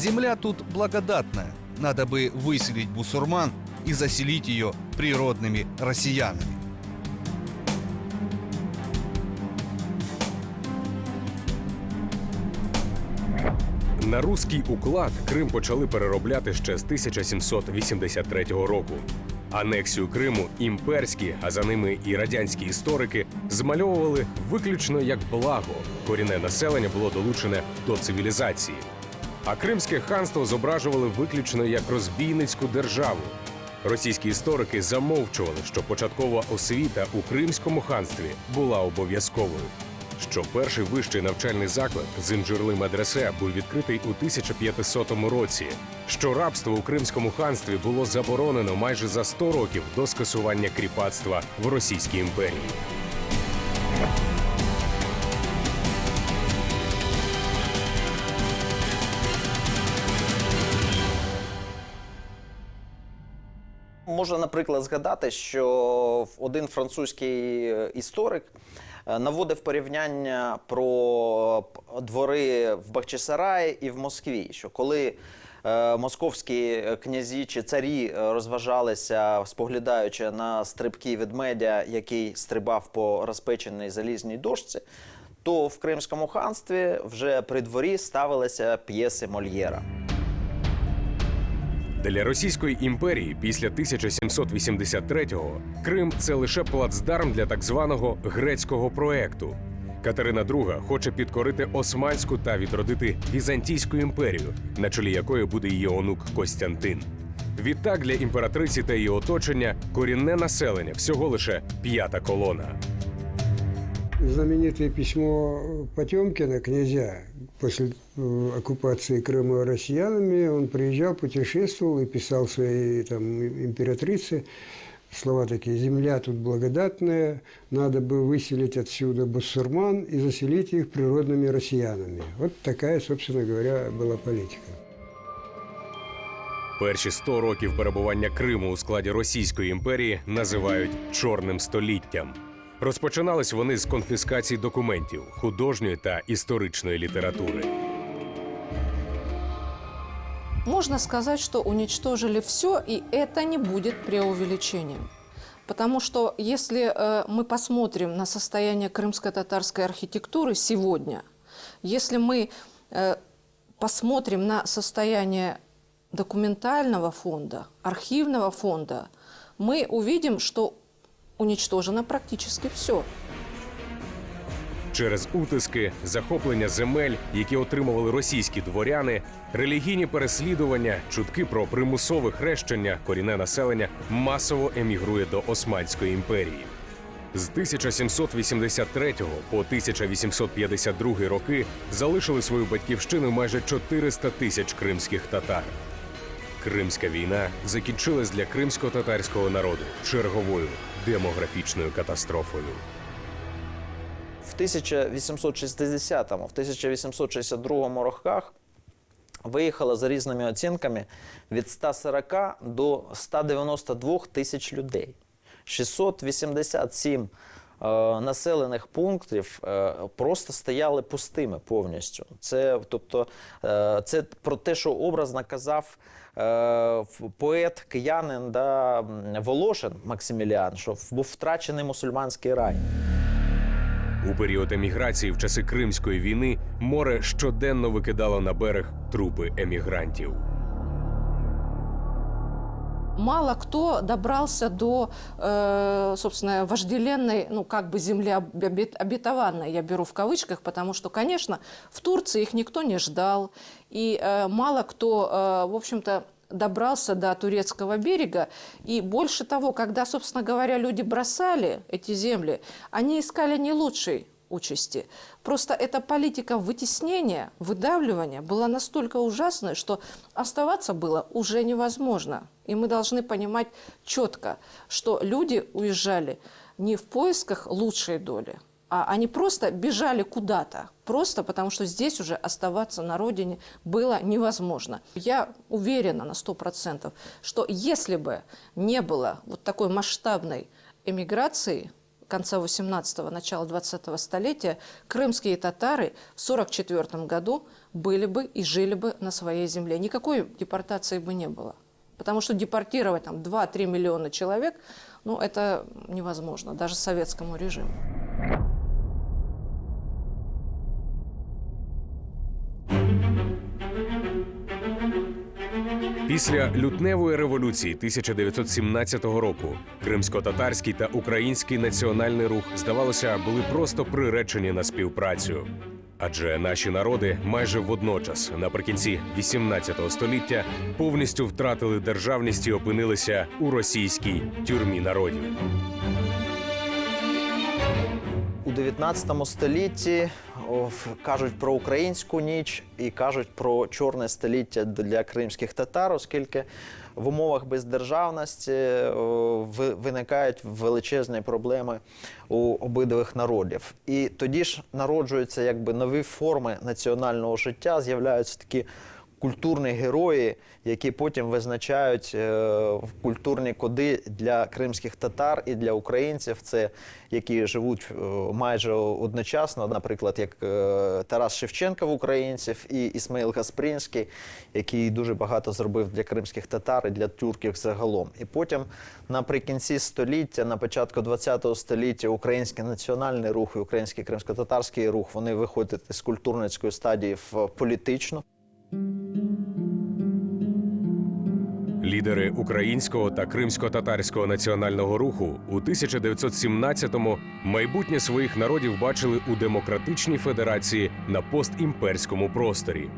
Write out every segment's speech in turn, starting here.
Земля тут благодатная. Надо бы выселить бусурман и заселить ее природными россиянами. На руський уклад Крим почали переробляти ще з 1783 року. Анексію Криму імперські, а за ними і радянські історики змальовували виключно як благо. Корінне населення було долучене до цивілізації. А Кримське ханство зображували виключно як розбійницьку державу. Російські історики замовчували, що початкова освіта у Кримському ханстві була обов'язковою. Що перший вищий навчальний заклад з інжирли медресе був відкритий у 1500 році. Що рабство у Кримському ханстві було заборонено майже за 100 років до скасування кріпацтва в Російській імперії. Можна, наприклад, згадати, що один французький е, історик е, наводив порівняння про двори в Бахчисараї і в Москві. Що коли е, московські князі чи царі е, розважалися, споглядаючи на стрибки ведмедя, який стрибав по розпеченій залізній дошці, то в Кримському ханстві вже при дворі ставилися п'єси Мольєра. Для Російської імперії після 1783-го Крим це лише плацдарм для так званого грецького проекту. Катерина II хоче підкорити Османську та відродити Візантійську імперію, на чолі якої буде її онук Костянтин. Відтак для імператриці та її оточення корінне населення всього лише п'ята колона. знаменитое письмо Потемкина, князя, после э, оккупации Крыма россиянами, он приезжал, путешествовал и писал своей там, императрице слова такие «Земля тут благодатная, надо бы выселить отсюда басурман и заселить их природными россиянами». Вот такая, собственно говоря, была политика. Перші 100 років перебування Криму у складі Російської імперії називають чорним століттям. Розпочинались вони з конфіскації документів, художньої та історичної літератури. Можно сказать, что уничтожили все, и это не будет преувеличением. Потому что если э, мы посмотрим на состояние крымско-татарской архитектуры сегодня, если мы э, посмотрим на состояние документального фонда, архивного фонда, мы увидим, что уничтожено практически все. Через утиски, захоплення земель, які отримували російські дворяни, релігійні переслідування, чутки про примусове хрещення, корінне населення масово емігрує до Османської імперії. З 1783 по 1852 роки залишили свою батьківщину майже 400 тисяч кримських татар. Кримська війна закінчилась для кримсько-татарського народу черговою демографічною катастрофою. В 1860 в 1862 роках виїхало за різними оцінками від 140 до 192 тисяч людей. 687 е, населених пунктів е, просто стояли пустими повністю. Це, тобто, е, це про те, що образно казав поет киянин да, Волошин Максиміліан, що був втрачений мусульманський рай. У період еміграції в часи Кримської війни море щоденно викидало на берег трупи емігрантів. Мало кто добрался до, э, собственно, вожделенной, ну, как бы земли об- обет- обетованной, я беру в кавычках, потому что, конечно, в Турции их никто не ждал, и э, мало кто, э, в общем-то, добрался до турецкого берега. И больше того, когда, собственно говоря, люди бросали эти земли, они искали не лучшей участи. Просто эта политика вытеснения, выдавливания была настолько ужасной, что оставаться было уже невозможно. И мы должны понимать четко, что люди уезжали не в поисках лучшей доли, а они просто бежали куда-то, просто потому что здесь уже оставаться на родине было невозможно. Я уверена на 100%, что если бы не было вот такой масштабной эмиграции, конца 18-го, начала 20-го столетия, крымские татары в 44 году были бы и жили бы на своей земле. Никакой депортации бы не было. Потому что депортировать там 2-3 миллиона человек, ну, это невозможно, даже советскому режиму. Після лютневої революції 1917 року кримсько-татарський та український національний рух, здавалося, були просто приречені на співпрацю. Адже наші народи майже водночас, наприкінці 18 століття, повністю втратили державність і опинилися у російській тюрмі народів. У 19 столітті кажуть про українську ніч і кажуть про чорне століття для кримських татар, оскільки в умовах бездержавності виникають величезні проблеми у обидвих народів. І тоді ж народжуються якби нові форми національного життя, з'являються такі культурні герої, які потім визначають е, культурні коди для кримських татар і для українців, це які живуть е, майже одночасно, наприклад, як е, Тарас Шевченко в українців і Ісмаїл Гаспрінський, який дуже багато зробив для кримських татар і для тюрків загалом. І потім наприкінці століття, на початку ХХ століття, український національний рух і український кримсько-татарський рух вони виходять з культурницької стадії в політичну. Лідери українського та кримсько-татарського національного руху у 1917-му майбутнє своїх народів бачили у демократичній федерації на постімперському просторі.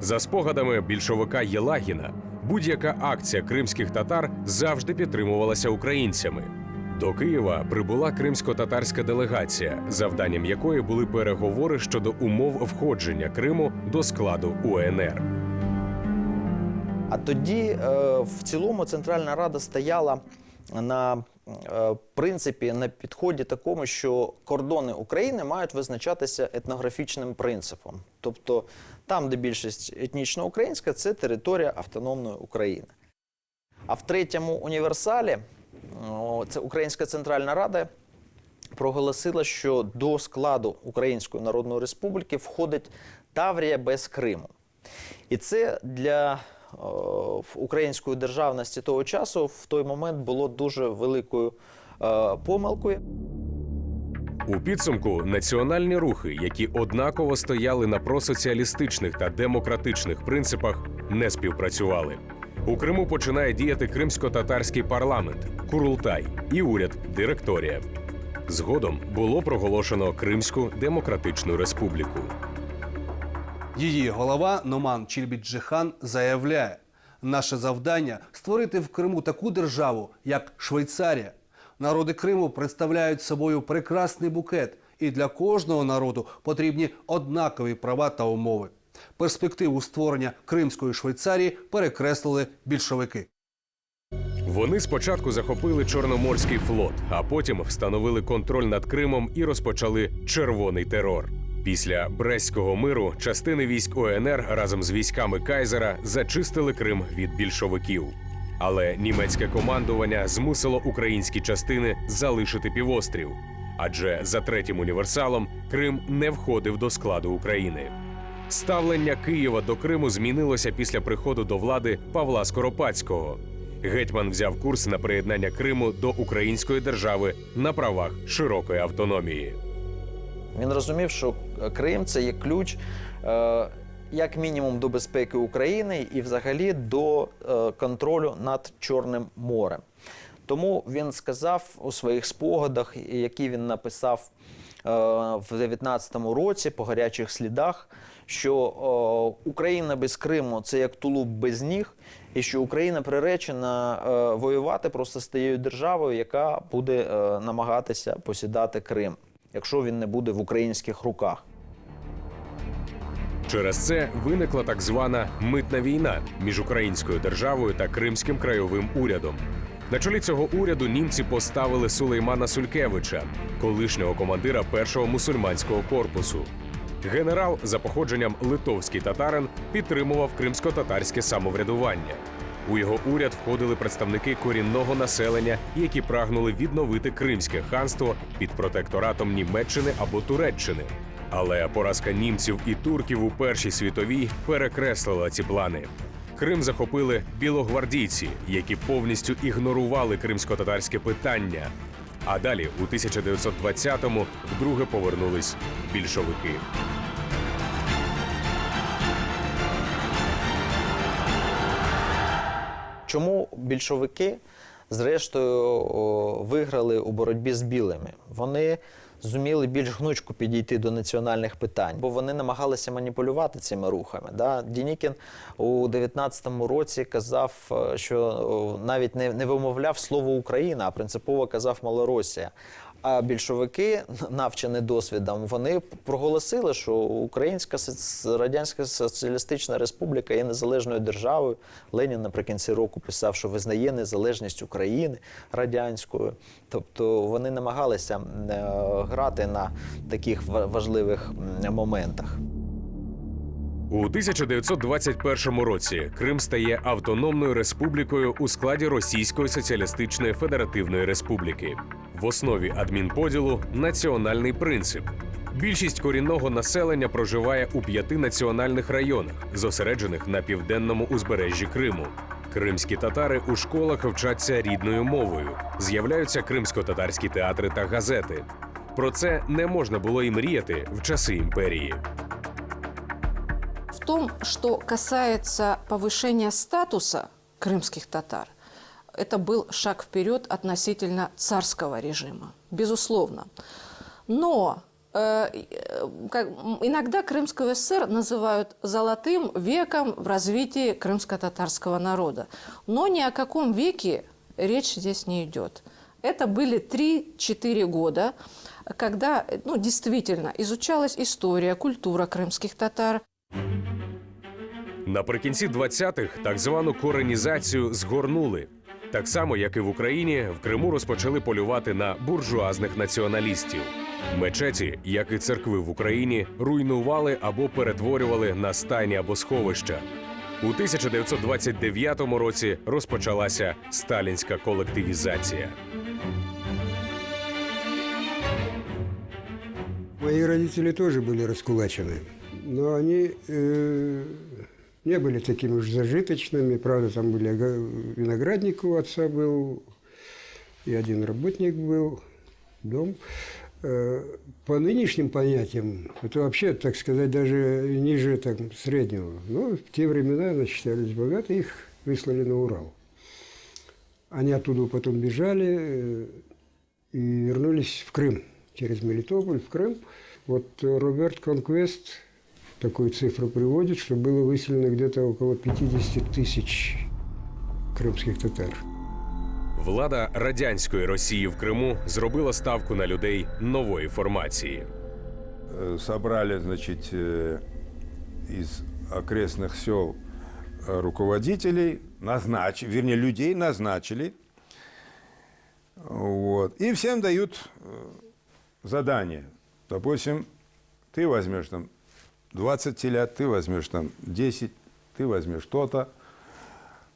За спогадами більшовика Єлагіна, будь-яка акція кримських татар завжди підтримувалася українцями. До Києва прибула кримсько-татарська делегація, завданням якої були переговори щодо умов входження Криму до складу УНР. А тоді е, в цілому Центральна Рада стояла на е, принципі на підході такому, що кордони України мають визначатися етнографічним принципом. Тобто там, де більшість етнічно українська, це територія автономної України. А в третьому універсалі це Українська Центральна Рада проголосила, що до складу Української Народної Республіки входить Таврія без Криму. І це для української державності того часу в той момент було дуже великою е, помилкою. У підсумку національні рухи, які однаково стояли на просоціалістичних та демократичних принципах, не співпрацювали. У Криму починає діяти кримсько-татарський парламент, Курултай і уряд Директорія. Згодом було проголошено Кримську демократичну республіку. Її голова Номан Чільбіджихан заявляє: наше завдання створити в Криму таку державу, як Швейцарія. Народи Криму представляють собою прекрасний букет, і для кожного народу потрібні однакові права та умови. Перспективу створення Кримської Швейцарії перекреслили більшовики. Вони спочатку захопили Чорноморський флот, а потім встановили контроль над Кримом і розпочали червоний терор. Після Брестського миру частини військ ОНР разом з військами Кайзера зачистили Крим від більшовиків. Але німецьке командування змусило українські частини залишити півострів. Адже за третім універсалом Крим не входив до складу України. Ставлення Києва до Криму змінилося після приходу до влади Павла Скоропадського. Гетьман взяв курс на приєднання Криму до української держави на правах широкої автономії. Він розумів, що Крим це є ключ е, як мінімум до безпеки України і взагалі до е, контролю над Чорним морем. Тому він сказав у своїх спогадах, які він написав е, в 19-му році по гарячих слідах, що е, Україна без Криму це як тулуб без ніг, і що Україна приречена е, воювати просто з тією державою, яка буде е, намагатися посідати Крим, якщо він не буде в українських руках. Через це виникла так звана митна війна між українською державою та кримським краєвим урядом. На чолі цього уряду німці поставили Сулеймана Сулькевича, колишнього командира першого мусульманського корпусу. Генерал за походженням литовський татарин підтримував кримсько-татарське самоврядування. У його уряд входили представники корінного населення, які прагнули відновити Кримське ханство під протекторатом Німеччини або Туреччини. Але поразка німців і турків у Першій світовій перекреслила ці плани. Крим захопили білогвардійці, які повністю ігнорували кримсько-татарське питання. А далі, у 1920-му, вдруге повернулись більшовики. Чому більшовики, зрештою, виграли у боротьбі з білими? Вони зуміли більш гнучко підійти до національних питань, бо вони намагалися маніпулювати цими рухами. Да? Дінікін у 19-му році казав, е, що навіть не, не вимовляв слово Україна, а принципово казав Малоросія. А більшовики, навчені досвідом, вони проголосили, що Українська Радянська Соціалістична Республіка є незалежною державою. Ленін наприкінці року писав, що визнає незалежність України радянською. Тобто вони намагалися е, грати на таких ва- важливих моментах. У 1921 році Крим стає автономною республікою у складі Російської соціалістичної федеративної республіки. В основі адмінподілу національний принцип. Більшість корінного населення проживає у п'яти національних районах, зосереджених на південному узбережжі Криму. Кримські татари у школах вчаться рідною мовою. З'являються кримсько-татарські театри та газети. Про це не можна було і мріяти в часи імперії. В том, что касается повышения статуса крымских татар, это был шаг вперед относительно царского режима, безусловно. Но э, э, как, м, иногда Крымскую ССР называют золотым веком в развитии крымско-татарского народа. Но ни о каком веке речь здесь не идет. Это были 3-4 года, когда ну, действительно изучалась история, культура крымских татар, Наприкінці 20-х так звану коренізацію згорнули. Так само, як і в Україні, в Криму розпочали полювати на буржуазних націоналістів. Мечеті, як і церкви в Україні, руйнували або перетворювали на стайні або сховища. У 1929 році розпочалася сталінська колективізація. Мои родители тоже были раскулачены, но они э, не были такими уж зажиточными. Правда, там были виноградник у отца был, и один работник был, дом. Э, по нынешним понятиям, это вообще, так сказать, даже ниже так, среднего. Но в те времена они считались богаты, их выслали на Урал. Они оттуда потом бежали э, и вернулись в Крым, через Мелитополь в Крым. Вот Роберт Конквест такую цифру приводит, что было выселено где-то около 50 тысяч крымских татар. Влада радянської Росії в Криму зробила ставку на людей нової формації. Э, собрали, значит, э, из окрестных сел э, руководителей, назначили, вернее, людей назначили. Вот. И всем дают э, задание. Допустим, ты возьмешь там 20 телят, ты возьмешь там 10, ты возьмешь то-то.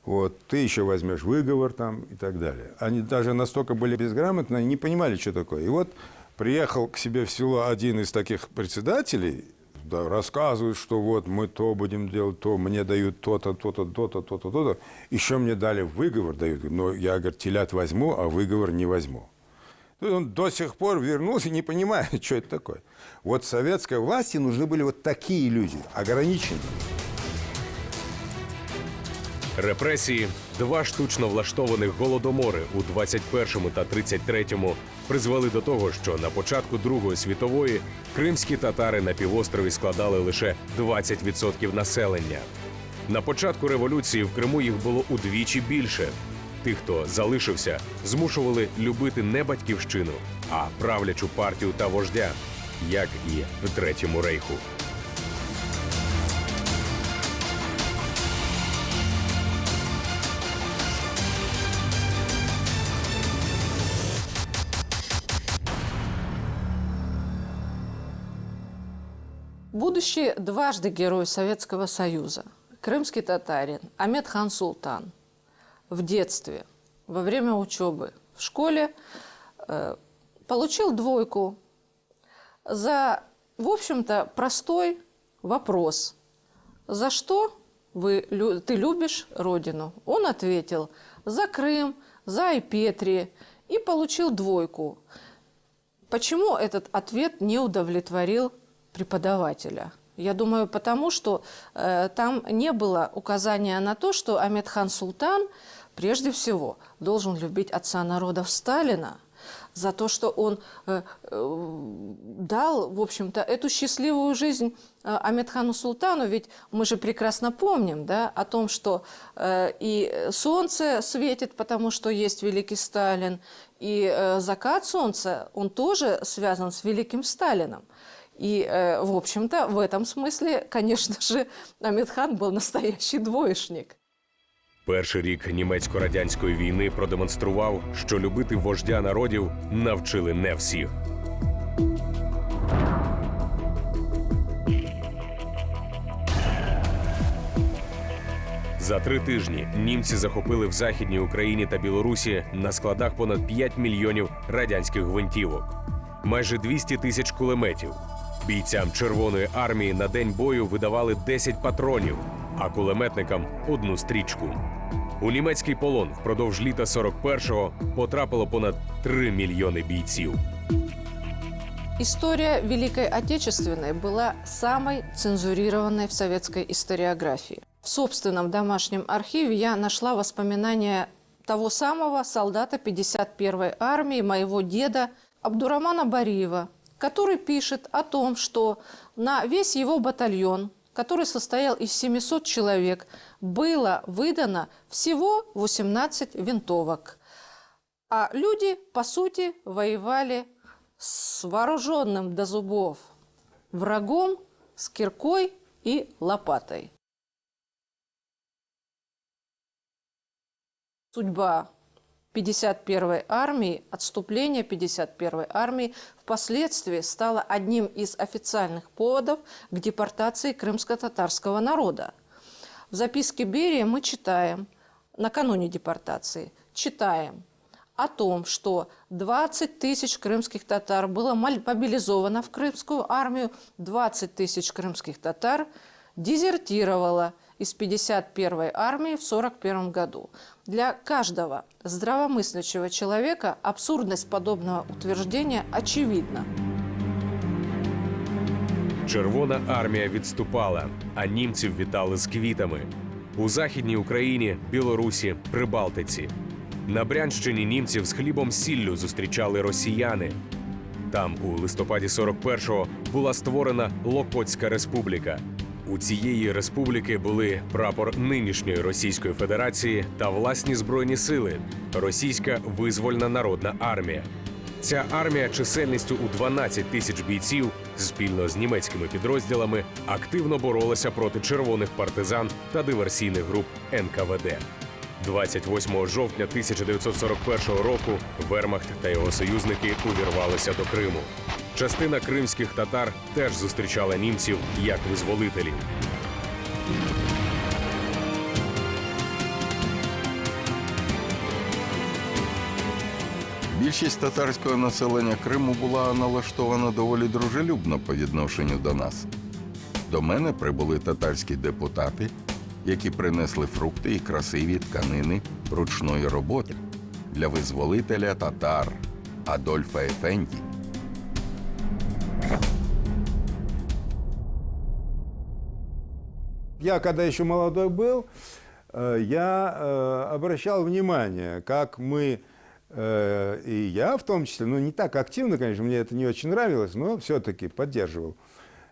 Вот, ты еще возьмешь выговор там и так далее. Они даже настолько были безграмотны, они не понимали, что такое. И вот приехал к себе в село один из таких председателей, да, рассказывает, что вот мы то будем делать, то мне дают то-то, то-то, то-то, то-то, то-то. Еще мне дали выговор, дают. Но я, говорит, телят возьму, а выговор не возьму. Ну, и он до сих пор вернулся, не понимает, что это такое. Вот советской власти нужны были вот такие люди, ограниченные. Репресії, два штучно влаштованих голодомори у 21-му та 33-му призвели до того, що на початку Другої світової кримські татари на півострові складали лише 20% населення. На початку революції в Криму їх було удвічі більше. Тих, хто залишився, змушували любити не батьківщину, а правлячу партію та вождя, як і в Третьому рейху. Будущий дважды Герой Советского Союза, крымский татарин Амед Хан Султан, в детстве, во время учебы в школе, э, получил двойку за, в общем-то, простой вопрос. За что вы, ты любишь родину? Он ответил, за Крым, за Айпетри, и получил двойку. Почему этот ответ не удовлетворил преподавателя? Я думаю, потому что э, там не было указания на то, что Амедхан Султан прежде всего должен любить отца народов Сталина за то, что он э, э, дал, в общем-то, эту счастливую жизнь э, Амедхану Султану. Ведь мы же прекрасно помним да, о том, что э, и солнце светит, потому что есть великий Сталин, и э, закат солнца, он тоже связан с великим Сталином. И, э, в общем-то, в этом смысле, конечно же, Амедхан был настоящий двоечник. Перший рік німецько-радянської війни продемонстрував, що любити вождя народів навчили не всіх. За три тижні німці захопили в Західній Україні та Білорусі на складах понад 5 мільйонів радянських гвинтівок, майже 200 тисяч кулеметів. Бійцям Червоної армії на день бою видавали 10 патронів, а кулеметникам одну стрічку. У німецький полон впродовж літа 41-го потрапило понад 3 мільйони бійців. История Великой Отечественной была самой цензурированной в советской историографии. В собственном домашнем архиве я нашла воспоминания того самого солдата 51-й армии, моего деда Абдурамана Бариева, который пишет о том, что на весь его батальон, который состоял из 700 человек, было выдано всего 18 винтовок. А люди, по сути, воевали с вооруженным до зубов врагом, с киркой и лопатой. Судьба 51-й армии, отступление 51-й армии впоследствии стало одним из официальных поводов к депортации крымско-татарского народа. В записке Берия мы читаем, накануне депортации, читаем о том, что 20 тысяч крымских татар было мобилизовано в крымскую армию, 20 тысяч крымских татар дезертировало из 51-й армии в 1941 году. Для каждого здравомыслящего человека абсурдность подобного утверждения очевидна. Червона армія відступала, а німців вітали з квітами. У Західній Україні, Білорусі, Прибалтиці. На Брянщині німців з хлібом сіллю зустрічали росіяни. Там, у листопаді 41-го, була створена Локотська республіка. У цієї республіки були прапор нинішньої Російської Федерації та власні збройні сили Російська визвольна народна армія. Ця армія чисельністю у 12 тисяч бійців спільно з німецькими підрозділами активно боролася проти червоних партизан та диверсійних груп НКВД. 28 жовтня 1941 року Вермахт та його союзники увірвалися до Криму. Частина кримських татар теж зустрічала німців як визволителів. Більшість татарського населення Криму була налаштована доволі дружелюбно по відношенню до нас. До мене прибули татарські депутати, які принесли фрукти і красиві тканини ручної роботи для визволителя татар Адольфа Ефенді. Я, когда еще молодой был, э, я э, обращал внимание, как мы, э, и я в том числе, ну не так активно, конечно, мне это не очень нравилось, но все-таки поддерживал.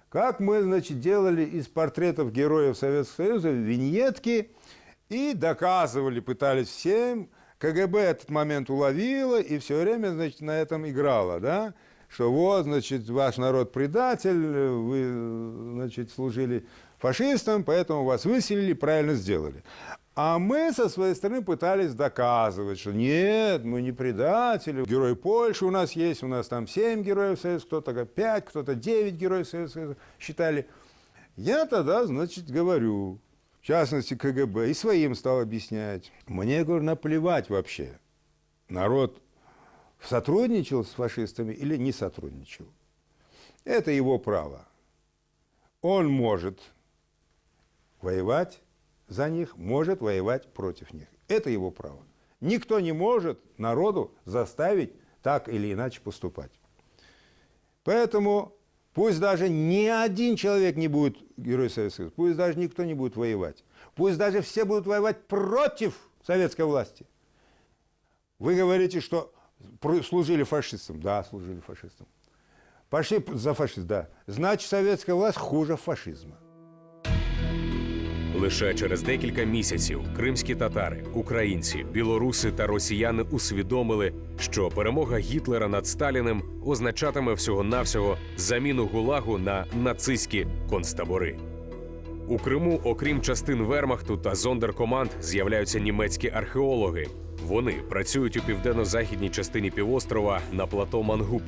Как мы, значит, делали из портретов героев Советского Союза виньетки и доказывали, пытались всем. КГБ этот момент уловило и все время, значит, на этом играло, да? Что вот, значит, ваш народ предатель, вы, значит, служили фашистам, поэтому вас выселили, правильно сделали. А мы со своей стороны пытались доказывать, что нет, мы не предатели. Герои Польши у нас есть, у нас там 7 героев Советского, кто-то 5, кто-то 9 героев Советского считали. Я тогда, значит, говорю, в частности КГБ, и своим стал объяснять. Мне, говорю, наплевать вообще. Народ сотрудничал с фашистами или не сотрудничал. Это его право. Он может воевать за них, может воевать против них. Это его право. Никто не может народу заставить так или иначе поступать. Поэтому пусть даже ни один человек не будет герой Советского Союза, пусть даже никто не будет воевать, пусть даже все будут воевать против советской власти. Вы говорите, что служили фашистам. Да, служили фашистам. Пошли за фашист, да. Значит, советская власть хуже фашизма. Лише через декілька місяців кримські татари, українці, білоруси та росіяни усвідомили, що перемога Гітлера над Сталіним означатиме всього-навсього заміну гулагу на нацистські концтабори. У Криму, окрім частин Вермахту та зондеркоманд, з'являються німецькі археологи. Вони працюють у південно-західній частині півострова на плато Мангуб.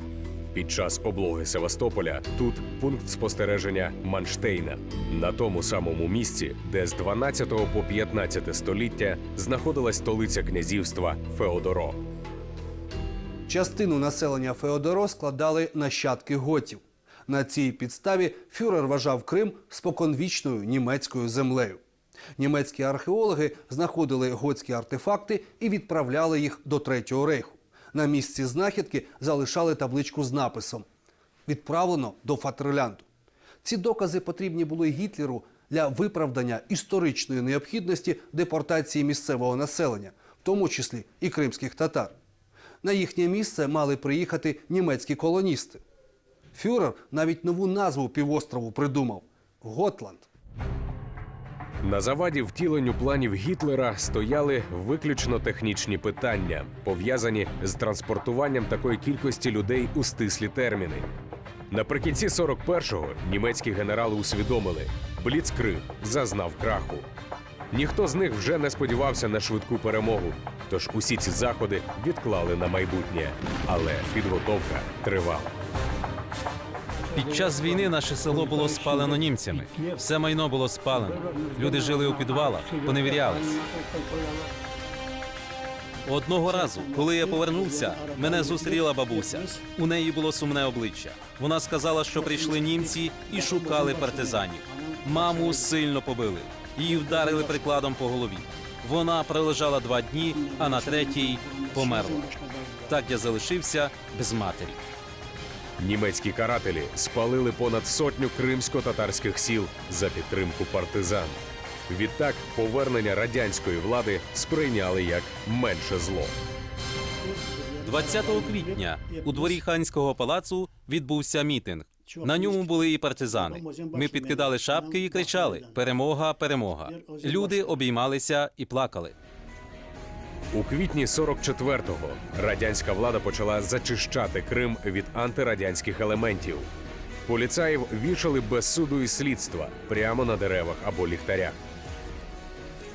Під час облоги Севастополя тут пункт спостереження Манштейна на тому самому місці, де з 12 по 15 століття знаходилась столиця князівства Феодоро. Частину населення Феодоро складали нащадки готів. На цій підставі фюрер вважав Крим споконвічною німецькою землею. Німецькі археологи знаходили готські артефакти і відправляли їх до Третього рейху. На місці знахідки залишали табличку з написом Відправлено до Фатерлянду. Ці докази потрібні були Гітлеру для виправдання історичної необхідності депортації місцевого населення, в тому числі і кримських татар. На їхнє місце мали приїхати німецькі колоністи. Фюрер навіть нову назву півострову придумав Готланд. На заваді втіленню планів Гітлера стояли виключно технічні питання, пов'язані з транспортуванням такої кількості людей у стислі терміни. Наприкінці 41-го німецькі генерали усвідомили, Бліцкриг зазнав краху. Ніхто з них вже не сподівався на швидку перемогу, тож усі ці заходи відклали на майбутнє. Але підготовка тривала. Під час війни наше село було спалено німцями. Все майно було спалено. Люди жили у підвалах, поневірялись. Одного разу, коли я повернувся, мене зустріла бабуся. У неї було сумне обличчя. Вона сказала, що прийшли німці і шукали партизанів. Маму сильно побили. Її вдарили прикладом по голові. Вона пролежала два дні, а на третій померла. Так я залишився без матері. Німецькі карателі спалили понад сотню кримсько-татарських сіл за підтримку партизан. Відтак повернення радянської влади сприйняли як менше зло. 20 квітня у дворі ханського палацу відбувся мітинг. На ньому були і партизани. Ми підкидали шапки і кричали: Перемога, перемога! Люди обіймалися і плакали. У квітні 44-го радянська влада почала зачищати Крим від антирадянських елементів. Поліцаїв вішали без суду і слідства прямо на деревах або ліхтарях.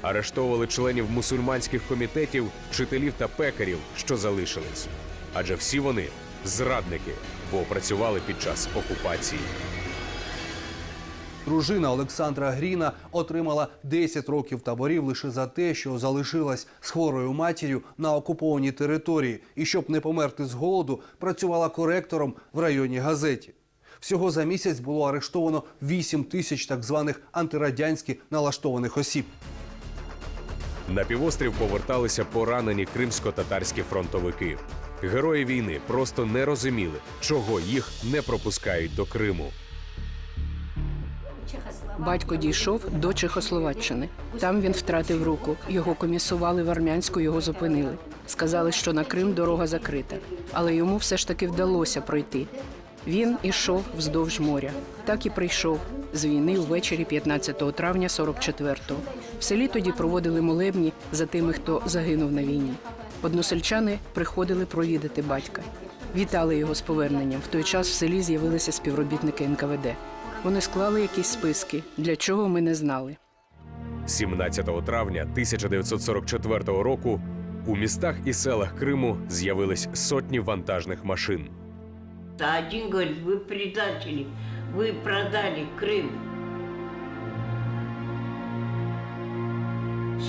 Арештовували членів мусульманських комітетів, вчителів та пекарів, що залишились. Адже всі вони зрадники, бо працювали під час окупації. Дружина Олександра Гріна отримала 10 років таборів лише за те, що залишилась з хворою матір'ю на окупованій території і, щоб не померти з голоду, працювала коректором в районній газеті. Всього за місяць було арештовано 8 тисяч так званих антирадянськи налаштованих осіб. На півострів поверталися поранені кримсько-татарські фронтовики. Герої війни просто не розуміли, чого їх не пропускають до Криму. Батько дійшов до Чехословаччини. Там він втратив руку. Його комісували в армянську, його зупинили. Сказали, що на Крим дорога закрита, але йому все ж таки вдалося пройти. Він ішов вздовж моря. Так і прийшов з війни ввечері 15 травня 44-го. В селі тоді проводили молебні за тими, хто загинув на війні. Односельчани приходили провідати батька. Вітали його з поверненням. В той час в селі з'явилися співробітники НКВД. Вони склали якісь списки, для чого ми не знали. 17 травня 1944 року у містах і селах Криму з'явились сотні вантажних машин. А один говорит, вы предатели, вы продали Крым.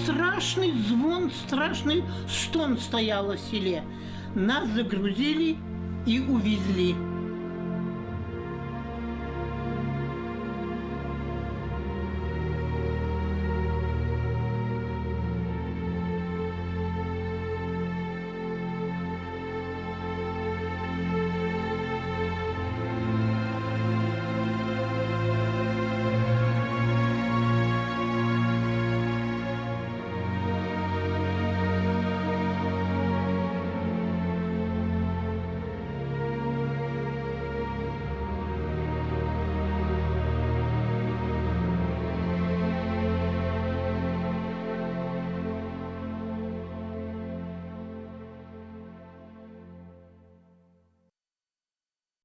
страшный звон, страшный стон стоял в селе. Нас загрузили и увезли.